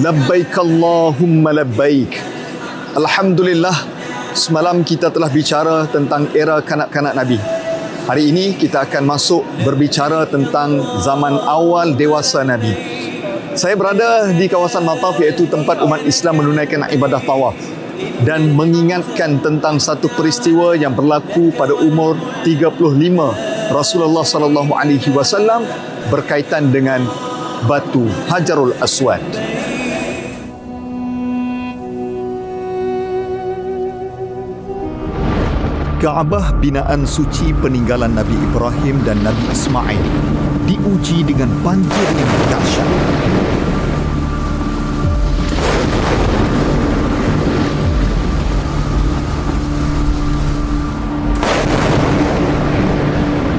Labbaik Allahumma labbaik. Alhamdulillah, semalam kita telah bicara tentang era kanak-kanak Nabi. Hari ini kita akan masuk berbicara tentang zaman awal dewasa Nabi. Saya berada di kawasan Mataf iaitu tempat umat Islam menunaikan ibadah tawaf dan mengingatkan tentang satu peristiwa yang berlaku pada umur 35 Rasulullah sallallahu alaihi wasallam berkaitan dengan batu Hajarul Aswad. Kaabah binaan suci peninggalan Nabi Ibrahim dan Nabi Ismail diuji dengan banjir yang dahsyat.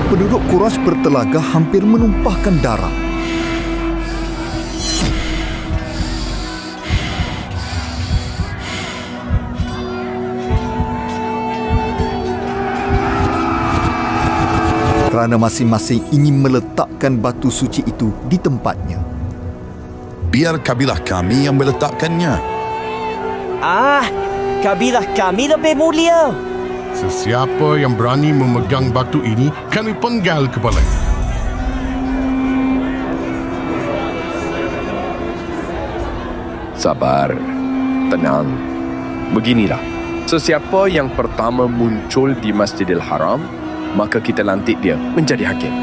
Penduduk Quraisy bertelaga hampir menumpahkan darah. Kerana masing-masing ingin meletakkan batu suci itu di tempatnya. Biar kabilah kami yang meletakkannya. Ah, kabilah kami lebih mulia. Sesiapa yang berani memegang batu ini, kami penggal kepalanya. Sabar. Tenang. Beginilah. Sesiapa yang pertama muncul di Masjidil Haram, maka kita lantik dia menjadi hakim.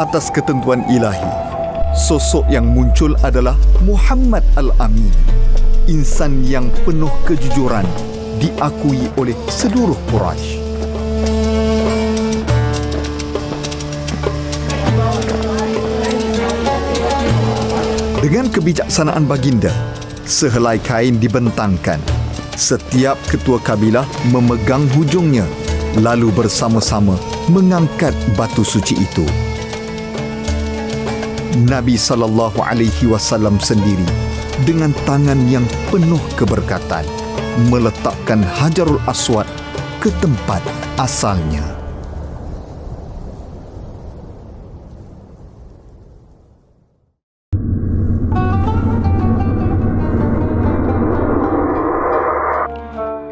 Atas ketentuan ilahi, sosok yang muncul adalah Muhammad Al-Amin. Insan yang penuh kejujuran diakui oleh seluruh Quraisy. Dengan kebijaksanaan baginda, sehelai kain dibentangkan. Setiap ketua kabilah memegang hujungnya lalu bersama-sama mengangkat batu suci itu. Nabi sallallahu alaihi wasallam sendiri dengan tangan yang penuh keberkatan meletakkan Hajarul Aswad ke tempat asalnya.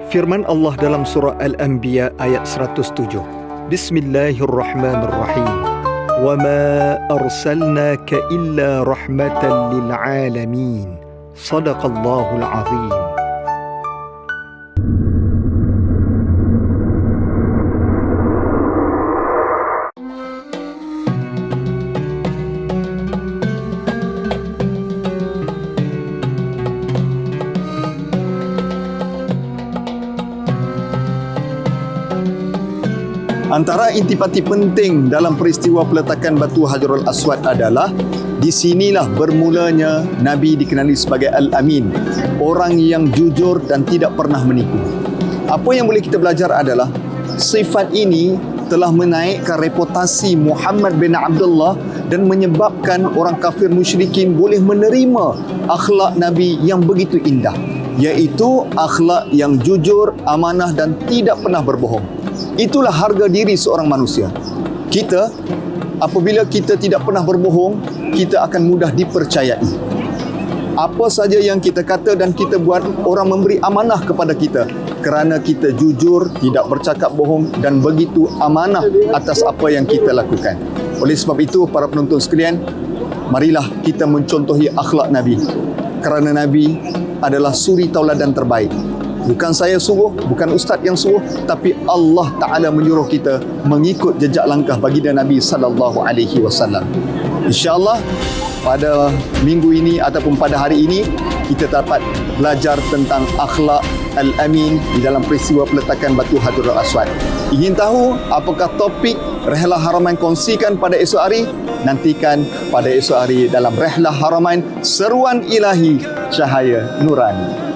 Firman Allah dalam surah Al-Anbiya ayat 107. Bismillahirrahmanirrahim. وما أرسلناك إلا رحمة للعالمين صدق الله العظيم Antara intipati penting dalam peristiwa peletakan batu Hajarul Aswad adalah di sinilah bermulanya Nabi dikenali sebagai Al-Amin, orang yang jujur dan tidak pernah menipu. Apa yang boleh kita belajar adalah sifat ini telah menaikkan reputasi Muhammad bin Abdullah dan menyebabkan orang kafir musyrikin boleh menerima akhlak Nabi yang begitu indah iaitu akhlak yang jujur, amanah dan tidak pernah berbohong. Itulah harga diri seorang manusia. Kita apabila kita tidak pernah berbohong, kita akan mudah dipercayai. Apa saja yang kita kata dan kita buat, orang memberi amanah kepada kita kerana kita jujur, tidak bercakap bohong dan begitu amanah atas apa yang kita lakukan. Oleh sebab itu, para penonton sekalian, marilah kita mencontohi akhlak Nabi. Kerana Nabi adalah suri tauladan terbaik. Bukan saya suruh, bukan ustaz yang suruh, tapi Allah Taala menyuruh kita mengikut jejak langkah baginda Nabi sallallahu alaihi wasallam. Insya-Allah pada minggu ini ataupun pada hari ini kita dapat belajar tentang akhlak Al-Amin di dalam peristiwa peletakan batu Hajarul Aswad. Ingin tahu apakah topik Rehlah Haramain kongsikan pada esok hari? Nantikan pada esok hari dalam Rehlah Haramain Seruan Ilahi Cahaya Nurani.